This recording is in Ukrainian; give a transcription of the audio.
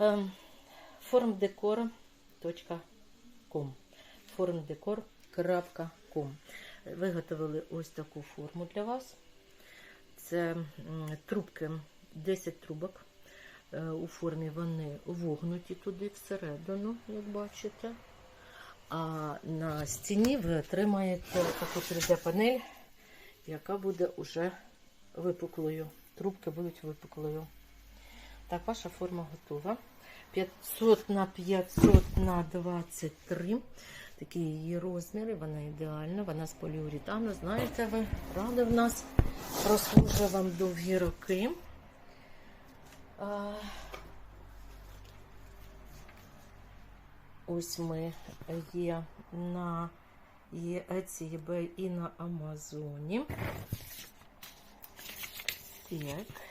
Ем, formdecor.com formdecor.com Виготовили ось таку форму для вас. Це трубки, 10 трубок. Е, У формі вони вогнуті туди всередину, як бачите. А на стіні ви отримаєте таку 3D-панель, яка буде уже випуклою. Трубки будуть випуклою. Так, ваша форма готова. 500 на 500 на 23. Такі її розміри, вона ідеальна, вона з поліуретану. Знаєте, ви правда в нас прослужить вам довгі роки. Ось ми є на Etsy, eBay і на Амазоні. Так.